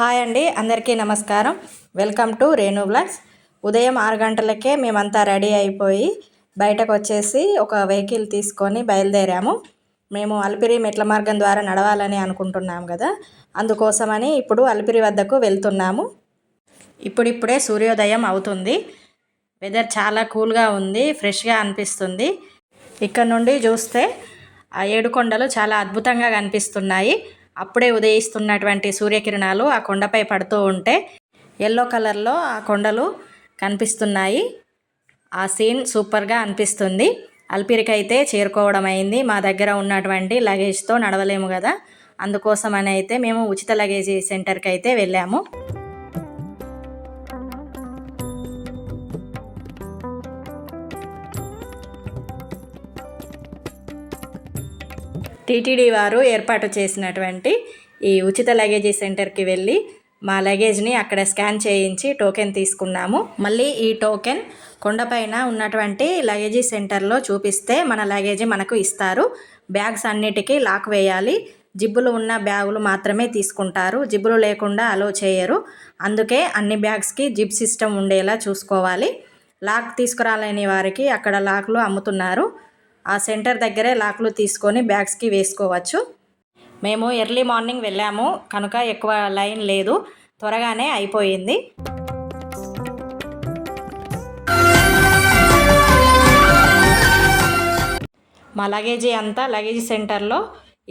Hi అండి అందరికీ నమస్కారం. Welcome to Renu blogs. ఉదయం ఆరు గంటలకే మేమంతా రెడీ అయిపోయి బయటకు వచ్చేసి ఒక వెహికల్ తీసుకొని బయలుదేరాము. మేము అలిపిరి మెట్ల మార్గం ద్వారా నడవాలని అనుకుంటున్నాం కదా అందుకోసమని ఇప్పుడు అలిపిరి వద్దకు వెళ్తున్నాము. ఇప్పుడిప్పుడే సూర్యోదయం అవుతుంది. వెదర్ చాలా కూల్గా ఉంది ఫ్రెష్గా అనిపిస్తుంది. ఇక్కడ నుండి చూస్తే ఆ ఏడుకొండలు చాలా అద్భుతంగా కనిపిస్తున్నాయి. అప్పుడే ఉదయిస్తున్నటువంటి సూర్యకిరణాలు ఆ కొండపై పడుతూ ఉంటే ఎల్లో కలర్లో ఆ కొండలు కనిపిస్తున్నాయి. ఆ సీన్ సూపర్గా అనిపిస్తుంది. అల్పిరికి అయితే చేరుకోవడం అయింది మా దగ్గర ఉన్నటువంటి లగేజ్తో నడవలేము కదా. అందుకోసం అని అయితే మేము ఉచిత లగేజీ సెంటర్కి అయితే వెళ్ళాము. టీటీడీ వారు ఏర్పాటు చేసినటువంటి ఈ ఉచిత లగేజీ సెంటర్కి వెళ్ళి మా లగేజ్ని అక్కడ స్కాన్ చేయించి టోకెన్ తీసుకున్నాము. మళ్ళీ ఈ టోకెన్ కొండపైన ఉన్నటువంటి లగేజీ సెంటర్లో చూపిస్తే మన లగేజీ మనకు ఇస్తారు. బ్యాగ్స్ అన్నిటికీ లాక్ వేయాలి. జిబ్బులు ఉన్న బ్యాగులు మాత్రమే తీసుకుంటారు. జిబ్బులు లేకుండా అలో చేయరు. అందుకే అన్ని బ్యాగ్స్కి జిబ్ సిస్టమ్ ఉండేలా చూసుకోవాలి. లాక్ తీసుకురాలేని వారికి అక్కడ లాక్లు అమ్ముతున్నారు. ఆ సెంటర్ దగ్గరే లాక్లు తీసుకొని బ్యాగ్స్కి వేసుకోవచ్చు. మేము ఎర్లీ మార్నింగ్ వెళ్ళాము. కనుక ఎక్కువ లైన్ లేదు. త్వరగానే అయిపోయింది. మా లగేజీ అంతా లగేజీ సెంటర్లో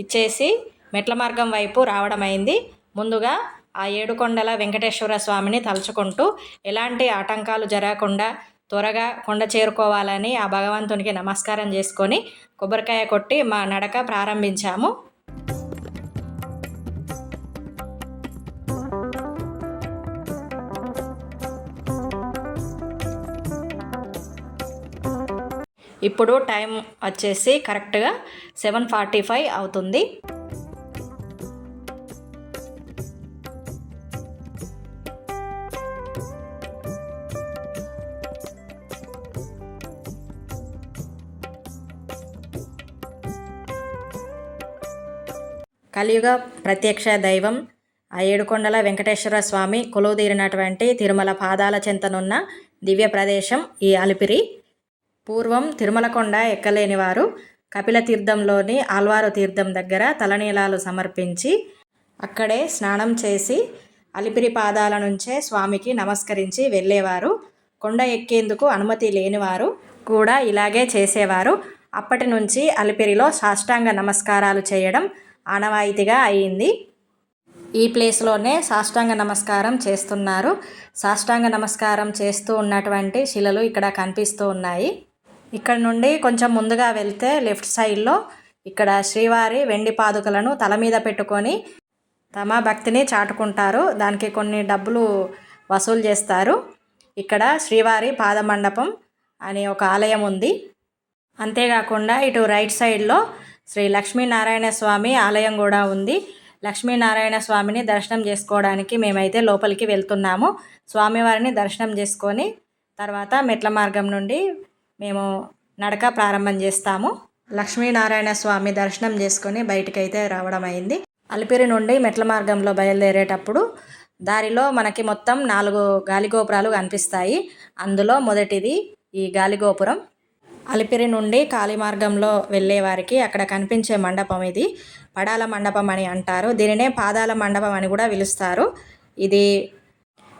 ఇచ్చేసి మెట్ల మార్గం వైపు రావడం అయింది. ముందుగా ఆ ఏడుకొండల వెంకటేశ్వర స్వామిని తలుచుకుంటూ ఎలాంటి ఆటంకాలు జరగకుండా త్వరగా కొండ చేరుకోవాలని ఆ భగవంతునికి నమస్కారం చేసుకొని కొబ్బరికాయ కొట్టి మా నడక ప్రారంభించాము. ఇప్పుడు టైం వచ్చేసి కరెక్ట్గా సెవెన్ ఫార్టీ ఫైవ్ అవుతుంది. కలియుగ ప్రత్యక్ష దైవం ఆ ఏడుకొండల వెంకటేశ్వర స్వామి కొలువుదీరినటువంటి తిరుమల పాదాల చెంతనున్న దివ్య ప్రదేశం ఈ అలిపిరి. పూర్వం తిరుమల కొండ ఎక్కలేని వారు కపిల తీర్థంలోని ఆల్వారు తీర్థం దగ్గర తలనీలాలు సమర్పించి అక్కడే స్నానం చేసి అలిపిరి పాదాల నుంచే స్వామికి నమస్కరించి వెళ్ళేవారు. కొండ ఎక్కేందుకు అనుమతి లేనివారు కూడా ఇలాగే చేసేవారు. అప్పటి నుంచి అలిపిరిలో సాష్టాంగ నమస్కారాలు చేయడం ఆనవాయితీగా అయింది. ఈ ప్లేస్లోనే సాష్టాంగ నమస్కారం చేస్తున్నారు. సాష్టాంగ నమస్కారం చేస్తూ ఉన్నటువంటి శిలలు ఇక్కడ కనిపిస్తూ ఉన్నాయి. ఇక్కడ నుండి కొంచెం ముందుగా వెళ్తే లెఫ్ట్ సైడ్లో ఇక్కడ శ్రీవారి వెండి పాదుకలను తల మీద పెట్టుకొని తమ భక్తిని చాటుకుంటారు. దానికి కొన్ని డబ్బులు వసూలు చేస్తారు. ఇక్కడ శ్రీవారి పాదమండపం అనే ఒక ఆలయం ఉంది. అంతేకాకుండా ఇటు రైట్ సైడ్లో శ్రీ లక్ష్మీనారాయణ స్వామి ఆలయం కూడా ఉంది. లక్ష్మీనారాయణ స్వామిని దర్శనం చేసుకోవడానికి మేమైతే లోపలికి వెళ్తున్నాము. స్వామివారిని దర్శనం చేసుకొని తర్వాత మెట్ల మార్గం నుండి మేము నడక ప్రారంభం చేస్తాము. లక్ష్మీనారాయణ స్వామి దర్శనం చేసుకొని బయటకైతే రావడం అయింది. అలిపిరి నుండి మెట్ల మార్గంలో బయలుదేరేటప్పుడు దారిలో మనకి మొత్తం నాలుగు గాలిగోపురాలు కనిపిస్తాయి. అందులో మొదటిది ఈ గాలిగోపురం. అలిపిరి నుండి కాలి మార్గంలో వెళ్ళేవారికి అక్కడ కనిపించే మండపం ఇది. పడాల మండపం అని అంటారు. దీనినే పాదాల మండపం అని కూడా పిలుస్తారు. ఇది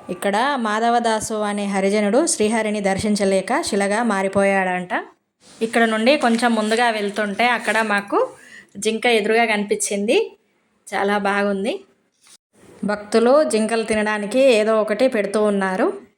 ఇక్కడ మాధవదాసు అనే హరిజనుడు శ్రీహరిని దర్శించలేక శిలగా మారిపోయాడంట. ఇక్కడ నుండి కొంచెం ముందుగా వెళ్తుంటే అక్కడ మాకు జింక ఎదురుగా కనిపించింది. చాలా బాగుంది. భక్తులు జింకలు తినడానికి ఏదో ఒకటి పెడుతూ ఉన్నారు.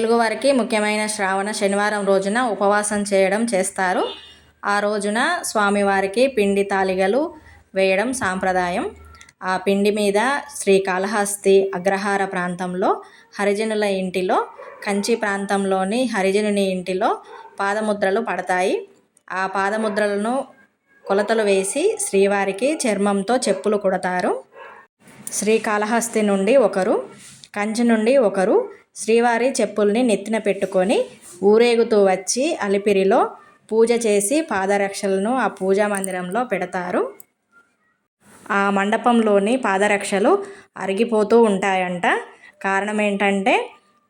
తెలుగువారికి ముఖ్యమైన శ్రావణ శనివారం రోజున ఉపవాసం చేయడం చేస్తారు. ఆ రోజున స్వామివారికి పిండి తాలిగలు వేయడం సాంప్రదాయం. ఆ పిండి మీద శ్రీకాళహస్తి అగ్రహార ప్రాంతంలో హరిజనుల ఇంటిలో కంచి ప్రాంతంలోని హరిజనుని ఇంటిలో పాదముద్రలు పడతాయి. ఆ పాదముద్రలను కొలతలు వేసి శ్రీవారికి చర్మంతో చెప్పులు కుడతారు. శ్రీకాళహస్తి నుండి ఒకరు కంచి నుండి ఒకరు శ్రీవారి చెప్పుల్ని నెత్తిన పెట్టుకొని ఊరేగుతూ వచ్చి అలిపిరిలో పూజ చేసి పాదరక్షలను ఆ పూజా మందిరంలో పెడతారు. ఆ మండపంలోని పాదరక్షలు అరిగిపోతూ ఉంటాయంట. కారణం ఏంటంటే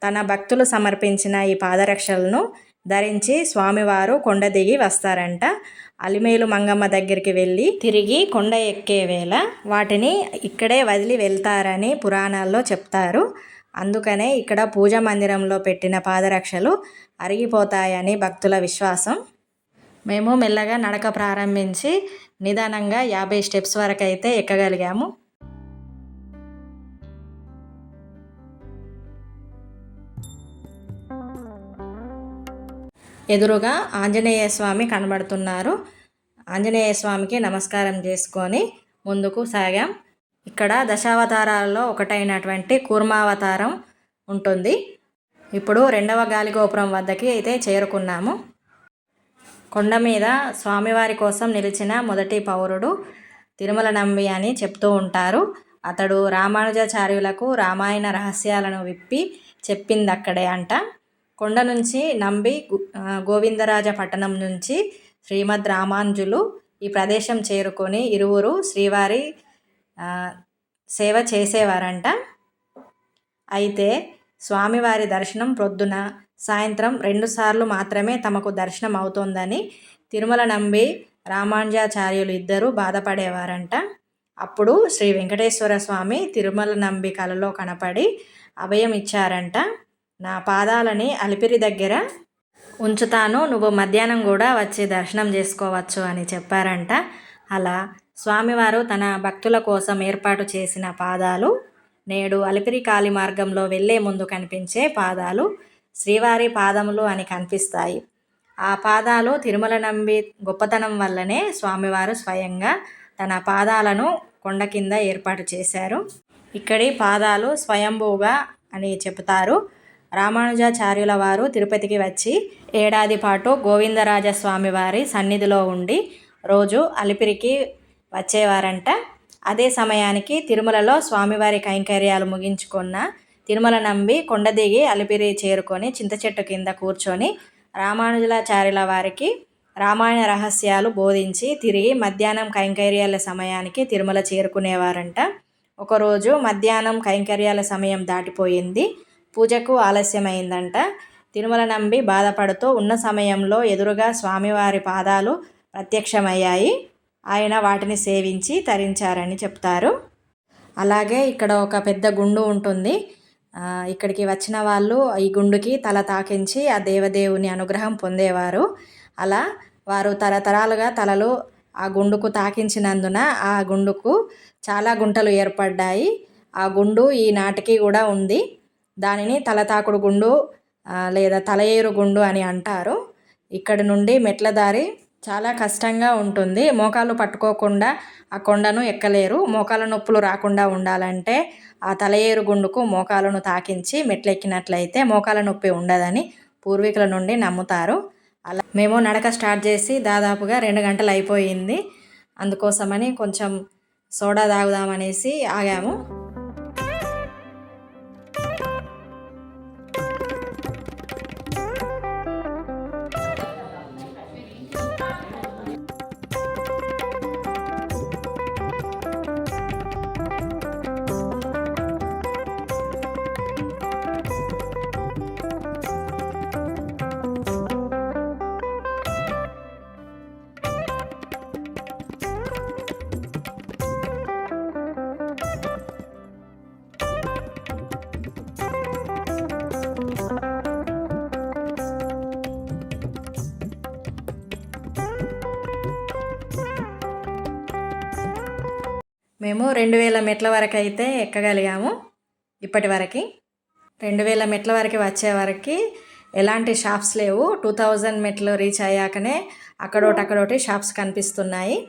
తన భక్తులు సమర్పించిన ఈ పాదరక్షలను ధరించి స్వామివారు కొండ దిగి వస్తారంట. అలిమేలు మంగమ్మ దగ్గరికి వెళ్ళి తిరిగి కొండ ఎక్కే వేళ వాటిని ఇక్కడే వదిలి వెళ్తారని పురాణాల్లో చెప్తారు. అందుకనే ఇక్కడ పూజ మందిరంలో పెట్టిన పాదరక్షలు అరిగిపోతాయని భక్తుల విశ్వాసం. మేము మెల్లగా నడక ప్రారంభించి నిదానంగా యాభై స్టెప్స్ వరకు అయితే ఎక్కగలిగాము. ఎదురుగా ఆంజనేయ స్వామి కనబడుతున్నారు. ఆంజనేయ స్వామికి నమస్కారం చేసుకొని ముందుకు సాగాం. ఇక్కడ దశావతారాలలో ఒకటైనటువంటి కూర్మావతారం ఉంటుంది. ఇప్పుడు రెండవ గాలిగోపురం వద్దకి అయితే చేరుకున్నాము. కొండ మీద స్వామివారి కోసం నిలిచిన మొదటి పౌరుడు తిరుమల నంబి అని చెప్తూ ఉంటారు. అతడు రామానుజాచార్యులకు రామాయణ రహస్యాలను విప్పి చెప్పింది అక్కడే అంట. కొండ నుంచి నంబి గోవిందరాజ పట్టణం నుంచి శ్రీమద్ రామానుజులు ఈ ప్రదేశం చేరుకొని ఇరువురు శ్రీవారి సేవ చేసేవారంట. అయితే స్వామివారి దర్శనం ప్రొద్దున సాయంత్రం రెండుసార్లు మాత్రమే తమకు దర్శనం అవుతోందని తిరుమల నంబి రామానుజాచార్యులు ఇద్దరు బాధపడేవారంట. అప్పుడు శ్రీ వెంకటేశ్వర స్వామి తిరుమల నంబి కలలో కనపడి అభయం ఇచ్చారంట. నా పాదాలని అలిపిరి దగ్గర ఉంచుతాను నువ్వు మధ్యాహ్నం కూడా వచ్చి దర్శనం చేసుకోవచ్చు అని చెప్పారంట. అలా స్వామివారు తన భక్తుల కోసం ఏర్పాటు చేసిన పాదాలు నేడు అలిపిరి కాలి మార్గంలో వెళ్ళే ముందు కనిపించే పాదాలు శ్రీవారి పాదములు అని కనిపిస్తాయి. ఆ పాదాలు తిరుమల నంబి గొప్పతనం వల్లనే స్వామివారు స్వయంగా తన పాదాలను కొండ కింద ఏర్పాటు చేశారు. ఇక్కడి పాదాలు స్వయంభూగా అని చెబుతారు. రామానుజాచార్యుల వారు తిరుపతికి వచ్చి ఏడాది పాటు గోవిందరాజస్వామి వారి సన్నిధిలో ఉండి రోజు అలిపిరికి వచ్చేవారంట. అదే సమయానికి తిరుమలలో స్వామివారి కైంకర్యాలు ముగించుకున్న తిరుమల నంబి కొండ దిగి అలిపిరి చేరుకొని చింత చెట్టు కింద కూర్చొని రామానుజులాచార్యుల వారికి రామాయణ రహస్యాలు బోధించి తిరిగి మధ్యాహ్నం కైంకర్యాల సమయానికి తిరుమల చేరుకునేవారంట. ఒకరోజు మధ్యాహ్నం కైంకర్యాల సమయం దాటిపోయింది. పూజకు ఆలస్యమైందంట. తిరుమల నంబి బాధపడుతూ ఉన్న సమయంలో ఎదురుగా స్వామివారి పాదాలు ప్రత్యక్షమయ్యాయి. ఆయన వాటిని సేవించి తరించారని చెప్తారు. అలాగే ఇక్కడ ఒక పెద్ద గుండు ఉంటుంది. ఇక్కడికి వచ్చిన వాళ్ళు ఈ గుండుకి తల తాకించి ఆ దేవదేవుని అనుగ్రహం పొందేవారు. అలా వారు తరతరాలుగా తలలు ఆ గుండుకు తాకించినందున ఆ గుండుకు చాలా గుంటలు ఏర్పడ్డాయి. ఆ గుండు ఈనాటికి కూడా ఉంది. దానిని తలతాకుడు గుండు లేదా తలయేరు గుండు అని అంటారు. ఇక్కడి నుండి మెట్ల దారి చాలా కష్టంగా ఉంటుంది. మోకాలు పట్టుకోకుండా ఆ కొండను ఎక్కలేరు. మోకాల నొప్పులు రాకుండా ఉండాలంటే ఆ తలయేరు గుండుకు మోకాలను తాకించి మెట్లెక్కినట్లయితే మోకాల నొప్పి ఉండదని పూర్వీకుల నుండి నమ్ముతారు. అలా మేము నడక స్టార్ట్ చేసి దాదాపుగా రెండు గంటలు అయిపోయింది. అందుకోసమని కొంచెం సోడా తాగుదామనేసి ఆగాము. మేము రెండు వేల మెట్ల వరకు అయితే ఎక్కగలిగాము ఇప్పటి వరకు. రెండు వేల మెట్ల వరకు వచ్చే వరకు ఎలాంటి షాప్స్ లేవు. టూ థౌజండ్ మెట్లు రీచ్ అయ్యాకనే అక్కడోటి అక్కడోటి షాప్స్ కనిపిస్తున్నాయి.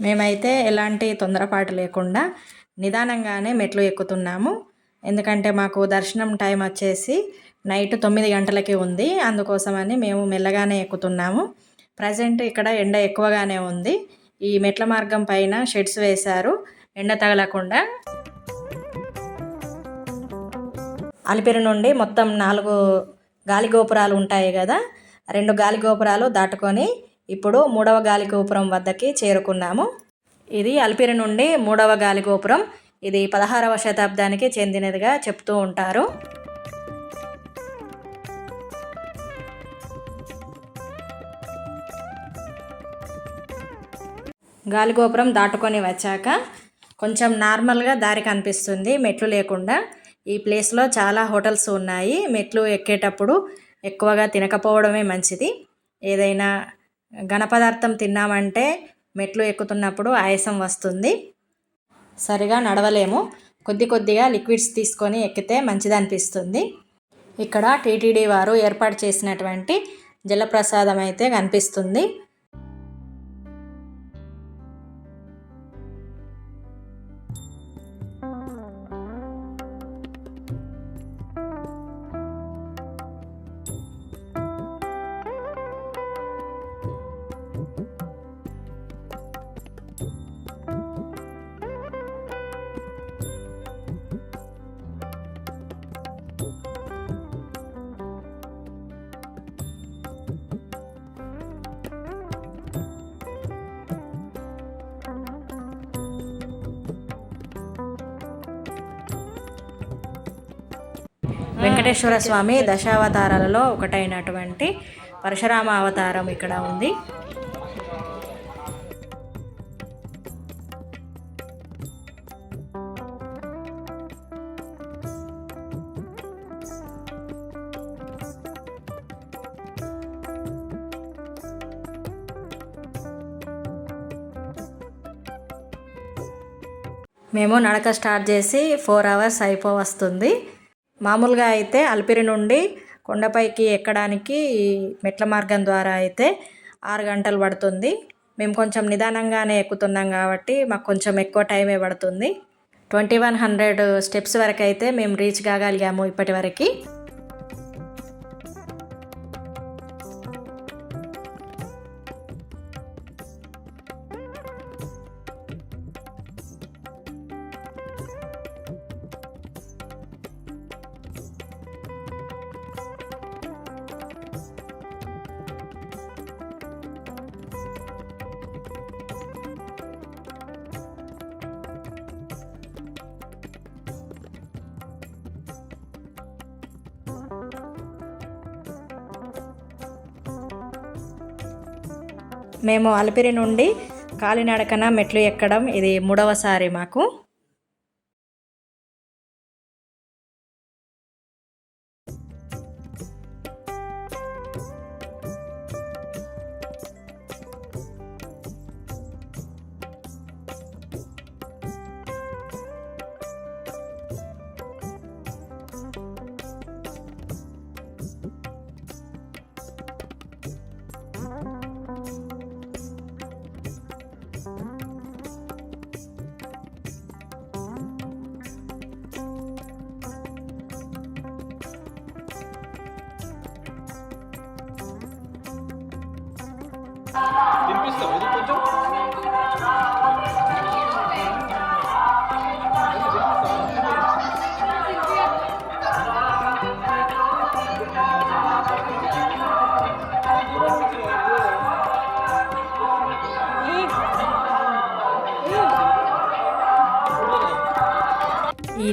మేమైతే ఎలాంటి తొందరపాటు లేకుండా నిదానంగానే మెట్లు ఎక్కుతున్నాము. ఎందుకంటే మాకు దర్శనం టైం వచ్చేసి నైట్ తొమ్మిది గంటలకి ఉంది. అందుకోసమని మేము మెల్లగానే ఎక్కుతున్నాము. ప్రజెంట్ ఇక్కడ ఎండ ఎక్కువగానే ఉంది. ఈ మెట్ల మార్గం పైన షెడ్స్ వేశారు. ఎండ తగలకుండా అలిపిరి నుండి మొత్తం నాలుగు గాలి గోపురాలు ఉంటాయి కదా రెండు గాలి గోపురాలు దాటుకొని ఇప్పుడు మూడవ గాలి గోపురం వద్దకి చేరుకున్నాము. ఇది అలిపిరి నుండి మూడవ గాలి గోపురం. ఇది పదహారవ శతాబ్దానికి చెందినదిగా చెప్తూ ఉంటారు. గాలిగోపురం దాటుకొని వచ్చాక కొంచెం నార్మల్గా దారి కనిపిస్తుంది మెట్లు లేకుండా. ఈ ప్లేస్లో చాలా హోటల్స్ ఉన్నాయి మెట్లు ఎక్కేటప్పుడు ఎక్కువగా తినకపోవడమే మంచిది. ఏదైనా ఘనపదార్థం తిన్నామంటే మెట్లు ఎక్కుతున్నప్పుడు ఆయాసం వస్తుంది. సరిగా నడవలేము. కొద్ది కొద్దిగా లిక్విడ్స్ తీసుకొని ఎక్కితే మంచిది అనిపిస్తుంది ఇక్కడ టీటీడీ వారు ఏర్పాటు చేసినటువంటి జలప్రసాదం అయితే కనిపిస్తుంది. వెంకటేశ్వర స్వామి దశావతారాలలో ఒకటైనటువంటి పరశురామ అవతారం ఇక్కడ ఉంది. మేము నడక స్టార్ట్ చేసి ఫోర్ అవర్స్ అయిపో వస్తుంది. మామూలుగా అయితే అల్పిరి నుండి కొండపైకి ఎక్కడానికి మెట్ల మార్గం ద్వారా అయితే ఆరు గంటలు పడుతుంది. మేము కొంచెం నిదానంగానే ఎక్కుతున్నాం కాబట్టి మాకు కొంచెం ఎక్కువ టైమే పడుతుంది. ట్వంటీ వన్ హండ్రెడ్ స్టెప్స్ వరకు అయితే మేము రీచ్ కాగలిగాము ఇప్పటి వరకు. మేము అలిపిరి నుండి కాలినడకన మెట్లు ఎక్కడం ఇది మూడవసారి మాకు.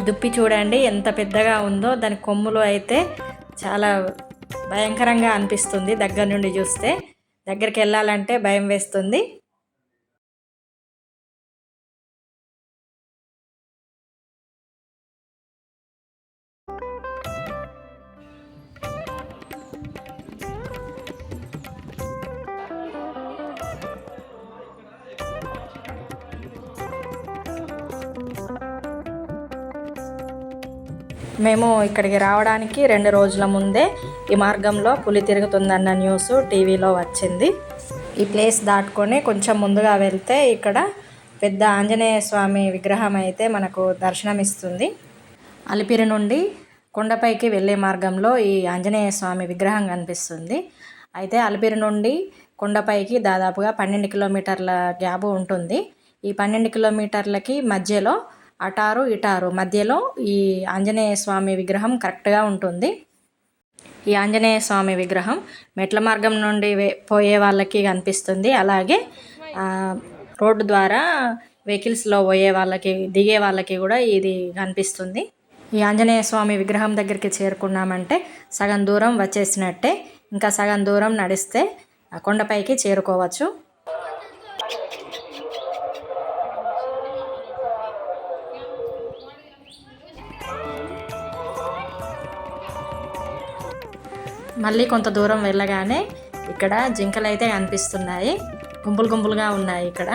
దుప్పి చూడండి ఎంత పెద్దగా ఉందో. దాని కొమ్ములు అయితే చాలా భయంకరంగా అనిపిస్తుంది దగ్గర నుండి చూస్తే. దగ్గరికి వెళ్ళాలంటే భయం వేస్తుంది. మేము ఇక్కడికి రావడానికి రెండు రోజుల ముందే ఈ మార్గంలో పులి తిరుగుతుందన్న న్యూస్ టీవీలో వచ్చింది. ఈ ప్లేస్ దాటుకొని కొంచెం ముందుగా వెళ్తే ఇక్కడ పెద్ద ఆంజనేయ స్వామి విగ్రహం అయితే మనకు దర్శనమిస్తుంది. అలిపిరి నుండి కొండపైకి వెళ్ళే మార్గంలో ఈ ఆంజనేయ స్వామి విగ్రహం కనిపిస్తుంది. అయితే అలిపిరి నుండి కొండపైకి దాదాపుగా పన్నెండు కిలోమీటర్ల గ్యాప్ ఉంటుంది. ఈ పన్నెండు కిలోమీటర్లకి మధ్యలో అటారు ఇటారు మధ్యలో ఈ ఆంజనేయ స్వామి విగ్రహం కరెక్ట్గా ఉంటుంది. ఈ ఆంజనేయ స్వామి విగ్రహం మెట్ల మార్గం నుండి వే- పోయే వాళ్ళకి కనిపిస్తుంది. అలాగే రోడ్డు ద్వారా వెహికల్స్లో పోయే వాళ్ళకి దిగే వాళ్ళకి కూడా ఇది కనిపిస్తుంది. ఈ ఆంజనేయ స్వామి విగ్రహం దగ్గరికి చేరుకున్నామంటే సగం దూరం వచ్చేసినట్టే. ఇంకా సగం దూరం నడిస్తే ఆ కొండపైకి చేరుకోవచ్చు. మళ్ళీ కొంత దూరం వెళ్ళగానే ఇక్కడ జింకలు అయితే కనిపిస్తున్నాయి. గుంపులు గుంపులుగా ఉన్నాయి ఇక్కడ.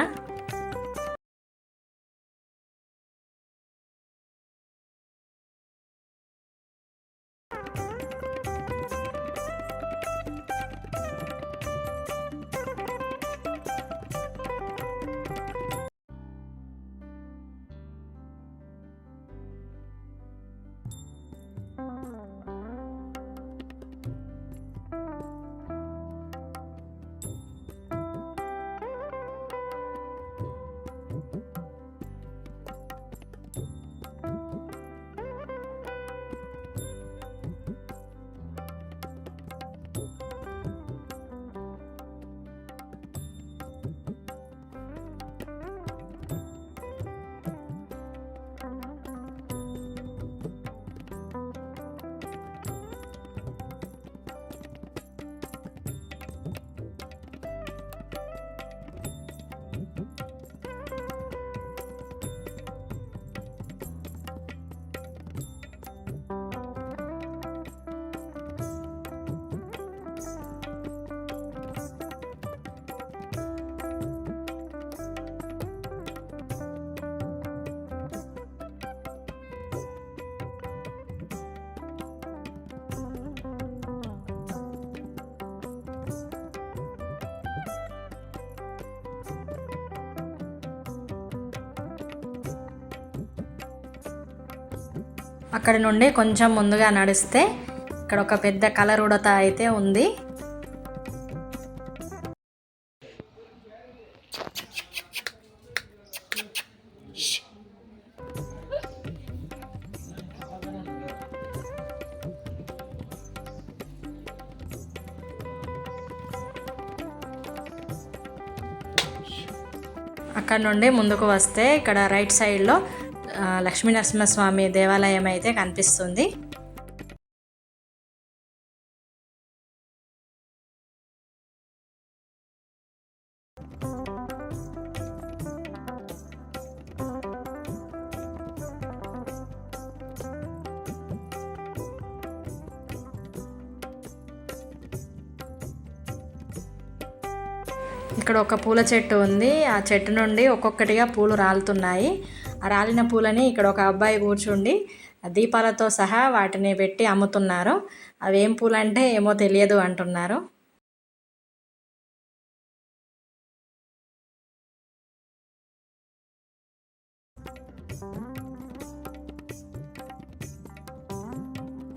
అక్కడ నుండి కొంచెం ముందుగా నడిస్తే ఇక్కడ ఒక పెద్ద కలర్ ఉడత అయితే ఉంది. అక్కడ నుండి ముందుకు వస్తే ఇక్కడ రైట్ సైడ్లో లక్ష్మీ నరసింహస్వామి దేవాలయం అయితే కనిపిస్తుంది. ఇక్కడ ఒక పూల చెట్టు ఉంది. ఆ చెట్టు నుండి ఒక్కొక్కటిగా పూలు రాలుతున్నాయి. ఆ రాలిన పూలని ఇక్కడ ఒక అబ్బాయి కూర్చుండి దీపాలతో సహా వాటిని పెట్టి అమ్ముతున్నారు. అవి ఏం పూలు అంటే ఏమో తెలియదు అంటున్నారు.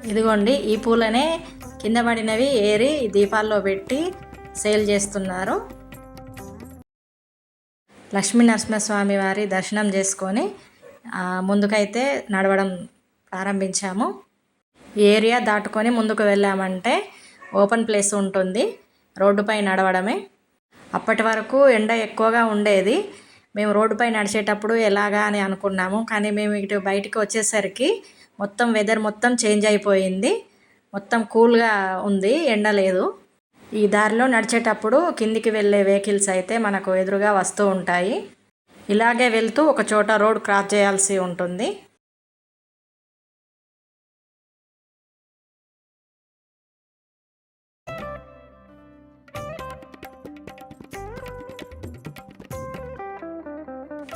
ఇదిగోండి ఈ పూలనే కింద పడినవి ఏరి దీపాల్లో పెట్టి సేల్ చేస్తున్నారు. లక్ష్మీ నరసింహస్వామి వారి దర్శనం చేసుకొని ముందుకైతే నడవడం ప్రారంభించాము. ఏరియా దాటుకొని ముందుకు వెళ్ళామంటే ఓపెన్ ప్లేస్ ఉంటుంది రోడ్డుపై నడవడమే. అప్పటి వరకు ఎండ ఎక్కువగా ఉండేది. మేము రోడ్డుపై నడిచేటప్పుడు ఎలాగా అని అనుకున్నాము కానీ మేము ఇటు బయటికి వచ్చేసరికి మొత్తం వెదర్ మొత్తం చేంజ్ అయిపోయింది. మొత్తం కూల్గా ఉంది ఎండ లేదు. ఈ దారిలో నడిచేటప్పుడు కిందికి వెళ్ళే వెహికల్స్ అయితే మనకు ఎదురుగా వస్తూ ఉంటాయి. ఇలాగే వెళ్తూ ఒక చోట రోడ్ క్రాస్ చేయాల్సి ఉంటుంది.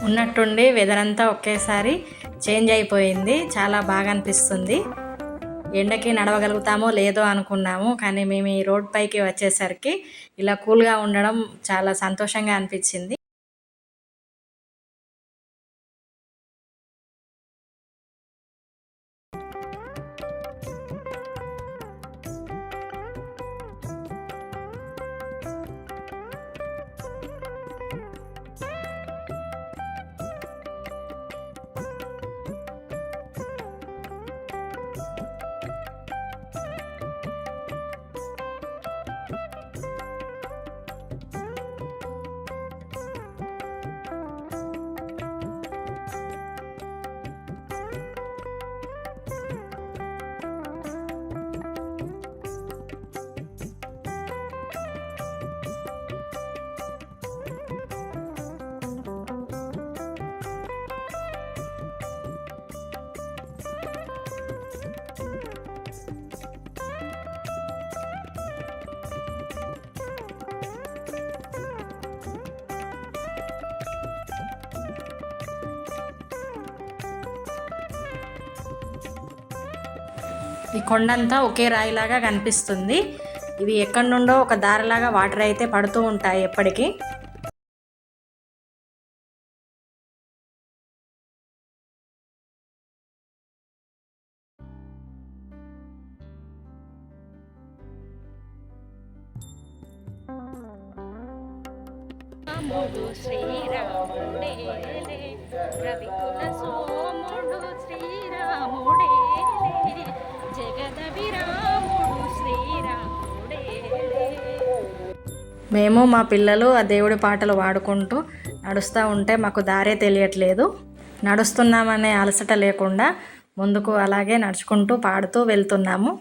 ఉన్నట్టుండి వెదర్ అంతా ఒకేసారి చేంజ్ అయిపోయింది. చాలా బాగా అనిపిస్తుంది. ఎండకి నడవగలుగుతామో లేదో అనుకున్నాము కానీ మేము ఈ రోడ్ పైకి వచ్చేసరికి ఇలా కూల్గా ఉండడం చాలా సంతోషంగా అనిపించింది. ఈ కొండంతా ఒకే రాయిలాగా కనిపిస్తుంది. ఇవి ఎక్కడి నుండో ఒక దారిలాగా వాటర్ అయితే పడుతూ ఉంటాయి ఎప్పటికీ. మా పిల్లలు ఆ దేవుడి పాటలు పాడుకుంటూ నడుస్తూ ఉంటే మాకు దారే తెలియట్లేదు. నడుస్తున్నామనే అలసట లేకుండా ముందుకు అలాగే నడుచుకుంటూ పాడుతూ వెళ్తున్నాము.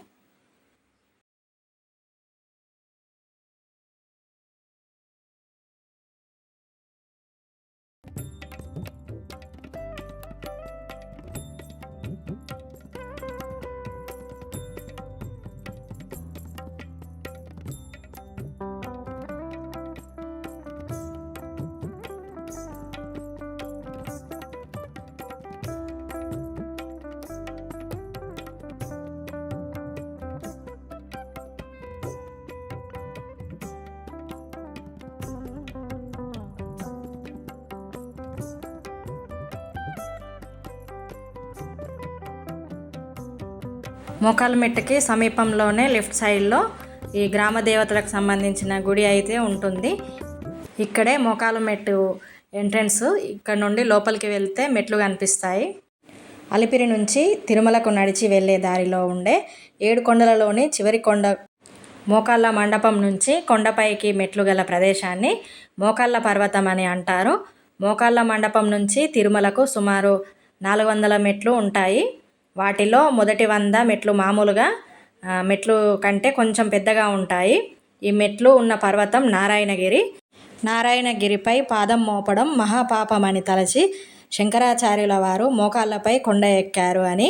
మోకాలమెట్టుకి సమీపంలోనే లెఫ్ట్ సైడ్లో ఈ గ్రామ దేవతలకు సంబంధించిన గుడి అయితే ఉంటుంది. ఇక్కడే మోకాలమెట్టు ఎంట్రన్స్ ఇక్కడ నుండి లోపలికి వెళ్తే మెట్లు కనిపిస్తాయి. అలిపిరి నుంచి తిరుమలకు నడిచి వెళ్ళే దారిలో ఉండే ఏడు కొండలలోని చివరి కొండ మోకాళ్ళ మండపం నుంచి కొండపైకి మెట్లు గల ప్రదేశాన్ని మోకాళ్ళ పర్వతం అని అంటారు. మోకాళ్ళ మండపం నుంచి తిరుమలకు సుమారు నాలుగు వందల మెట్లు ఉంటాయి. వాటిలో మొదటి వంద మెట్లు మామూలుగా మెట్లు కంటే కొంచెం పెద్దగా ఉంటాయి. ఈ మెట్లు ఉన్న పర్వతం నారాయణగిరి. నారాయణగిరిపై పాదం మోపడం మహాపాపమని తలచి శంకరాచార్యుల వారు మోకాళ్ళపై కొండ ఎక్కారు అని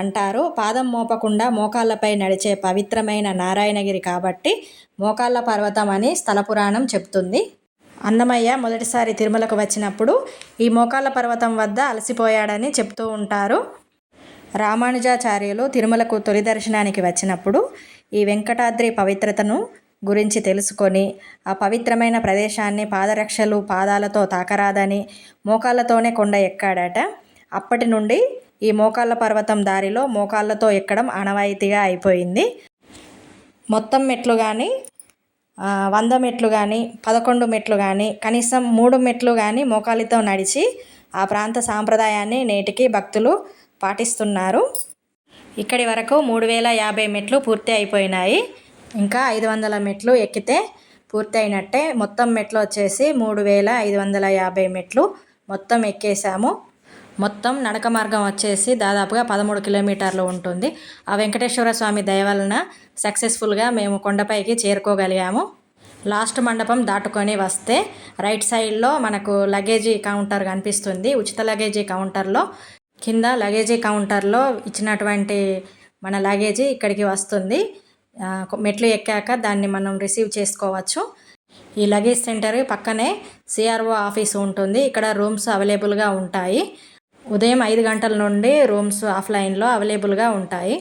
అంటారు. పాదం మోపకుండా మోకాళ్ళపై నడిచే పవిత్రమైన నారాయణగిరి కాబట్టి మోకాళ్ళ పర్వతం అని స్థల పురాణం చెప్తుంది అన్నమయ్య మొదటిసారి తిరుమలకు వచ్చినప్పుడు ఈ మోకాళ్ళ పర్వతం వద్ద అలసిపోయాడని చెప్తూ ఉంటారు. రామానుజాచార్యులు తిరుమలకు తొలి దర్శనానికి వచ్చినప్పుడు ఈ వెంకటాద్రి పవిత్రతను గురించి తెలుసుకొని ఆ పవిత్రమైన ప్రదేశాన్ని పాదరక్షలు పాదాలతో తాకరాదని మోకాళ్ళతోనే కొండ ఎక్కాడట. అప్పటి నుండి ఈ మోకాళ్ళ పర్వతం దారిలో మోకాళ్ళతో ఎక్కడం ఆనవాయితీగా అయిపోయింది. మొత్తం మెట్లు కానీ వంద మెట్లు కానీ పదకొండు మెట్లు కానీ కనీసం మూడు మెట్లు కానీ మోకాలితో నడిచి ఆ ప్రాంత సాంప్రదాయాన్ని నేటికి భక్తులు పాటిస్తున్నారు. ఇక్కడి వరకు మూడు వేల యాభై మెట్లు పూర్తి అయిపోయినాయి. ఇంకా ఐదు వందల మెట్లు ఎక్కితే పూర్తి అయినట్టే మొత్తం మెట్లు వచ్చేసి మూడు వేల ఐదు వందల యాభై మెట్లు మొత్తం ఎక్కేసాము మొత్తం నడక మార్గం వచ్చేసి దాదాపుగా పదమూడు కిలోమీటర్లు ఉంటుంది. ఆ వెంకటేశ్వర స్వామి దయ వలన సక్సెస్ఫుల్గా మేము కొండపైకి చేరుకోగలిగాము. లాస్ట్ మండపం దాటుకొని వస్తే రైట్ సైడ్లో మనకు లగేజీ కౌంటర్ కనిపిస్తుంది. ఉచిత లగేజీ కౌంటర్లో కింద లగేజీ కౌంటర్లో ఇచ్చినటువంటి మన లగేజీ ఇక్కడికి వస్తుంది. మెట్లు ఎక్కాక దాన్ని మనం రిసీవ్ చేసుకోవచ్చు. ఈ లగేజ్ సెంటర్ పక్కనే సిఆర్ఓ ఆఫీస్ ఉంటుంది. ఇక్కడ రూమ్స్ అవైలబుల్గా ఉంటాయి. ఉదయం ఐదు గంటల నుండి రూమ్స్ ఆఫ్లైన్లో అవైలబుల్గా ఉంటాయి.